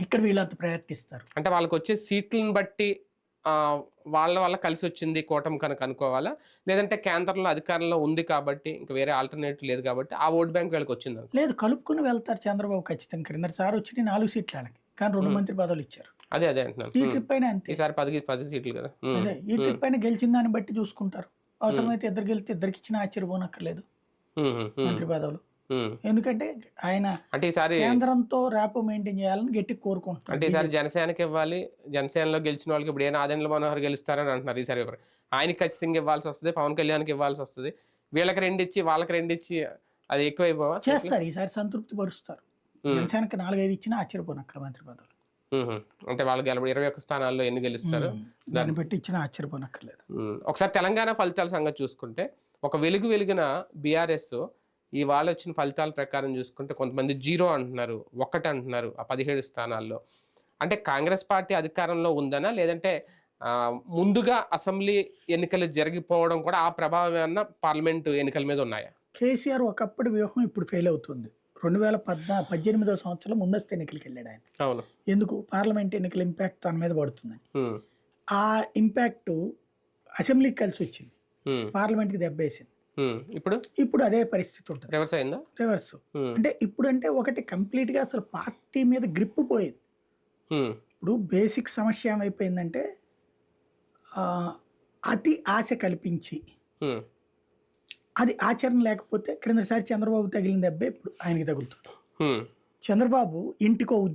ఇక్కడ వీళ్ళంత ప్రయారిటీ ఇస్తారు అంటే వాళ్ళకి వచ్చే సీట్లను బట్టి ఆ, వాళ్ళ వల్ల కలిసి వచ్చింది కూటమి కనుక అనుకోవాలా? లేదంటే కేంద్రంలో అధికారంలో ఉంది కాబట్టి ఇంకా వేరే ఆల్టర్నేటివ్ లేదు కాబట్టి ఆ ఓట్ బ్యాంక్ వీళ్ళకి వచ్చింది లేదు కలుపుకుని వెళ్తారు చంద్రబాబు ఖచ్చితంగా. క్రింద సార్ వచ్చి నాలుగు సీట్లు వాళ్ళకి కానీ రెండు మంత్రి పదవులు ఇచ్చారు. అదే అదే అంటున్నాను. ఈ. ట్రిప్ అయినా అంతే. ఈసారి పది పది సీట్లు కదా. అదే ఈ ట్రిప్ అయినా గెలిచిన దాన్ని బట్టి చూసుకుంటారు. అవసరమైతే ఇద్దరు గెలిస్తే ఇద్దరికి ఇచ్చిన ఆశ్చర్యపోనక్కర్లేదు మంత్రి పదవులు. ఎందుకంటే ఆయన అంటే ఈసారి కేంద్రంతో ర్యాపో మెయింటైన్ చేయాలని గట్టి అంటే కోరుకుంటున్నారు ఈసారి జనసేనకి ఇవ్వాలి జనసేనలో గెలిచిన వాళ్ళకి ఇప్పుడు ఏ నాదెండ్ల మనోహర్ గెలుస్తారని అంటున్నారు ఈసారి ఎవరు? ఆయనకి ఖచ్చితంగా ఇవ్వాల్సి వస్తుంది పవన్ కళ్యాణ్కి ఇవ్వాల్సి వస్తుంది. వీళ్ళకి రెండు ఇచ్చి వాళ్ళకి రెండు ఇచ్చి అది ఎక్కువ అయిపోవా చేస్తారు ఈసారి సంతృప్తి పరుస్తారు. జనసేనకి నాలుగైదు ఇచ్చినా ఆశ్చర్యపోనక్కడ మంత్రి పదవులు. అంటే వాళ్ళు గెలవ ఇరవై ఒక్క స్థానాల్లో ఎన్ని గెలుస్తారు? దాన్ని బట్టి ఇచ్చినా ఆశ్చర్యపోనక్కర్లేదు. ఒకసారి తెలంగాణ ఫలితాల సంగతి చూసుకుంటే ఒక వెలుగు వెలిగిన బీఆర్ఎస్ ఈ వాళ్ళు వచ్చిన ఫలితాల ప్రకారం చూసుకుంటే కొంతమంది జీరో అంటున్నారు ఒకటి అంటున్నారు ఆ పదిహేడు స్థానాల్లో. అంటే కాంగ్రెస్ పార్టీ అధికారంలో ఉందనా? లేదంటే ముందుగా అసెంబ్లీ ఎన్నికలు జరిగిపోవడం కూడా ఆ ప్రభావం ఏమన్నా పార్లమెంటు ఎన్నికల మీద ఉన్నాయా? కేసీఆర్ ఒకప్పటి వ్యూహం ఇప్పుడు ఫెయిల్ అవుతుంది. రెండు వేల పద్నా పద్దెనిమిదో సంవత్సరం ముందస్తు ఎన్నికలకి వెళ్ళాడు ఆయన. అవును. ఎందుకు? పార్లమెంట్ ఎన్నికల ఇంపాక్ట్ తన మీద పడుతుందని. ఆ ఇంపాక్ట్ అసెంబ్లీకి కలిసి వచ్చింది పార్లమెంట్కి దెబ్బేసింది. ఇప్పుడు? ఇప్పుడు అదే పరిస్థితి ఉంటుంది రివర్స్ అయిందా? రివర్స్. అంటే ఇప్పుడు అంటే ఒకటి కంప్లీట్గా అసలు పార్టీ మీద గ్రిప్ పోయేది. ఇప్పుడు బేసిక్ సమస్య ఏమైపోయిందంటే అతి ఆశ కల్పించి అది ఆచరణ లేకపోతే క్రిందసారి చంద్రబాబు తగిలిన దెబ్బే ఇప్పుడు ఆయనకి తగులుతుంది. చంద్రబాబు ఇంటికో ఉద్యోగం